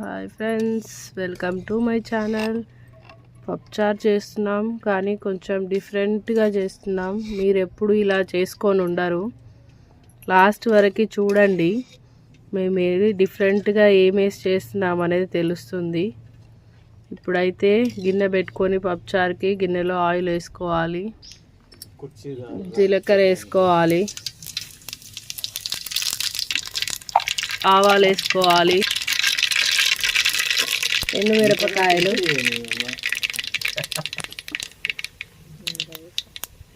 Hi friends welcome to my channel పప్చార్ చేస్తున్నాం కానీ కొంచెం డిఫరెంట్గా చేస్తున్నాం. మీరు ఎప్పుడు ఇలా చేసుకొని ఉండరు. లాస్ట్ వరకు చూడండి మేము ఏది డిఫరెంట్గా ఏమేసి చేస్తున్నాం అనేది తెలుస్తుంది. ఇప్పుడైతే గిన్నె పెట్టుకొని పప్చార్కి గిన్నెలో ఆయిల్ వేసుకోవాలి. జీలకర్ర వేసుకోవాలి. ఆవాలు వేసుకోవాలి. ఎండుమిరపకాయలు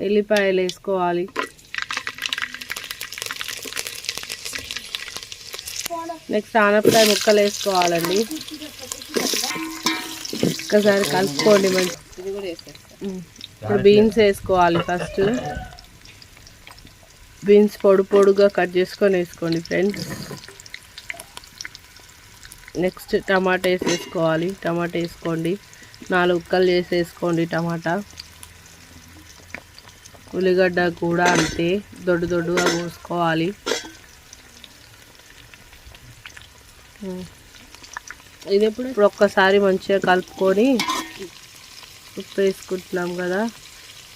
ఎల్లిపాయలు వేసుకోవాలి. నెక్స్ట్ ఆనపకాయ ముక్కలు వేసుకోవాలండి. ఒక్కసారి కలుపుకోండి మంచి ఇప్పుడు బీన్స్ వేసుకోవాలి ఫస్ట్. బీన్స్ పొడు పొడుగా కట్ చేసుకొని వేసుకోండి ఫ్రెండ్స్. నెక్స్ట్ టమాటా వేసేసుకోవాలి. టమాటా వేసుకోండి. నాలుగు ఉక్కలు చేసేసుకోండి టమాటా. ఉల్లిగడ్డ కూడా అంతే. దొడ్డు దొడ్డుగా కోసుకోవాలి. ఇది ఎప్పుడు? ఇప్పుడు ఒక్కసారి మంచిగా కలుపుకొని ఉప్పు వేసుకుంటున్నాం కదా.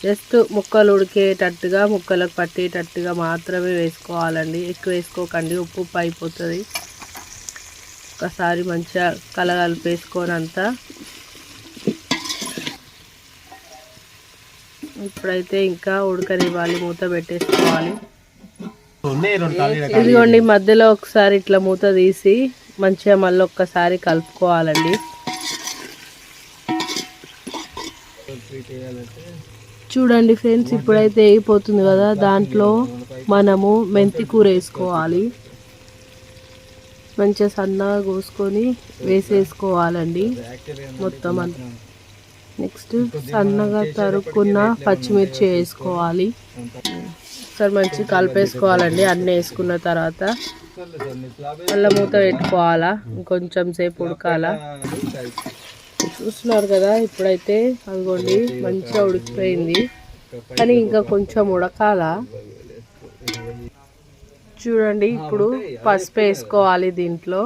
జస్ట్ ముక్కలు ఉడికేటట్టుగా ముక్కలకు పట్టేటట్టుగా మాత్రమే వేసుకోవాలండి. ఎక్కువ వేసుకోకండి. ఉప్పు ఉప్పు అయిపోతుంది. ఒక్కసారి మంచిగా కలగలిపేసుకొని అంతా ఇప్పుడైతే ఇంకా ఉడకనివ్వాలి మూత పెట్టేసుకోవాలి. ఇదిగోండి మధ్యలో ఒకసారి ఇట్లా మూత తీసి మంచిగా మళ్ళీ ఒక్కసారి కలుపుకోవాలండి. చూడండి ఫ్రెండ్స్ ఇప్పుడైతే అయిపోతుంది కదా దాంట్లో మనము మెంతి కూర వేసుకోవాలి. మంచిగా సన్నగా కోసుకొని వేసేసుకోవాలండి. మొత్తం నెక్స్ట్ సన్నగా తరుక్కున్న పచ్చిమిర్చి వేసుకోవాలి. సార్ మంచి కలిపేసుకోవాలండి అన్నీ వేసుకున్న తర్వాత. మళ్ళీ మూత పెట్టుకోవాలా ఇంకొంచెం సేపు ఉడకాలా. చూస్తున్నారు కదా ఇప్పుడైతే అదిగోండి మంచిగా ఉడికిపోయింది. కానీ ఇంకా కొంచెం ఉడకాల. చూడండి ఇప్పుడు పసుపు వేసుకోవాలి దీంట్లో.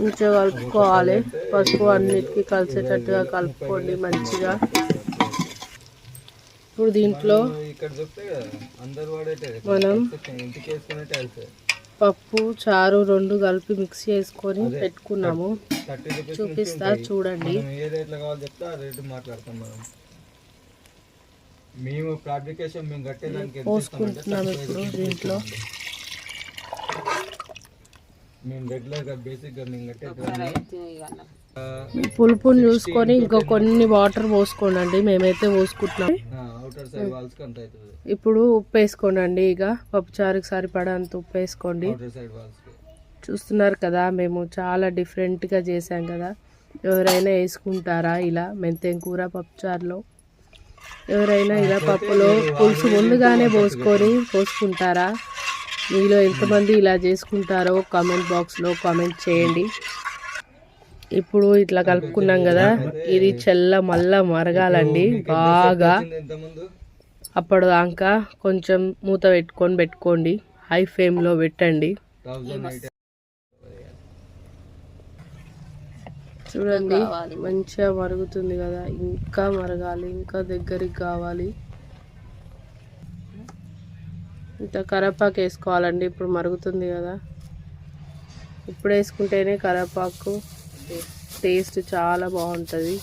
మంచిగా కలుపుకోవాలి. పసుపు అన్నిటికీ కలిసేటట్టుగా కలుపుకోండి మంచిగా. ఇప్పుడు దీంట్లో మనం పప్పు చారు రెండు కలిపి మిక్స్ చేసుకొని పెట్టుకున్నాము. చూపిస్తా చూడండి. మేము ఫ్యాబ్రికేషన్ మేము కట్టేదానికి ఎంత పోసుకుంటున్నాం ఇప్పుడు దీంట్లో. మేము రెగ్యులర్గా బేసిక్గా మేము కట్టేదాన్ని పులుపుని చూసుకొని ఇంకా కొన్ని వాటర్ పోసుకోండి మేమైతే పోసుకుంటున్నాం. ఇప్పుడు ఉప్పు వేసుకోండి ఇక పప్పుచారుకి సరిపడా అంత ఉప్పు వేసుకోండి. చూస్తున్నారు కదా మేము చాలా డిఫరెంట్గా చేసాం కదా. ఎవరైనా వేసుకుంటారా ఇలా మెంతెం కూర పప్పుచారులో ఎవరైనా ఇలా పప్పులో పులుసు ముందుగానే పోసుకొని పోసుకుంటారా? మీలో ఎంతమంది ఇలా చేసుకుంటారో కామెంట్ బాక్స్లో కామెంట్ చేయండి. ఇప్పుడు ఇట్లా కలుపుకున్నాం కదా ఇది చల్ల మళ్ళా మరగాలండి బాగా. అప్పుడు దాకా అప్పటిదాకా కొంచెం మూత పెట్టుకొని పెట్టుకోండి హై ఫ్లేమ్లో పెట్టండి. చూడండి మంచిగా మరుగుతుంది కదా. ఇంకా మరగాలి ఇంకా దగ్గరికి కావాలి. ఇంకా కరేపాకు వేసుకోవాలండి ఇప్పుడు మరుగుతుంది కదా. ఇప్పుడు వేసుకుంటేనే కరేపాకు టేస్ట్ చాలా బాగుంటుంది.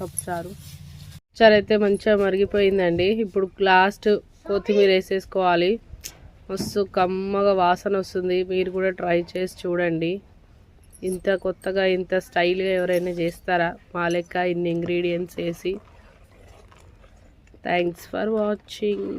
పప్పుచారు చారు అయితే మంచిగా మరిగిపోయిందండి. ఇప్పుడు లాస్ట్ కొత్తిమీర వేసేసుకోవాలి. మస్తు కమ్మగా వాసన వస్తుంది. మీరు కూడా ట్రై చేసి చూడండి. ఇంత కొత్తగా ఇంత స్టైల్గా ఎవరైనా చేస్తారా? మా లెక్క ఇన్ని ఇంగ్రీడియంట్స్ వేసి. Thanks for watching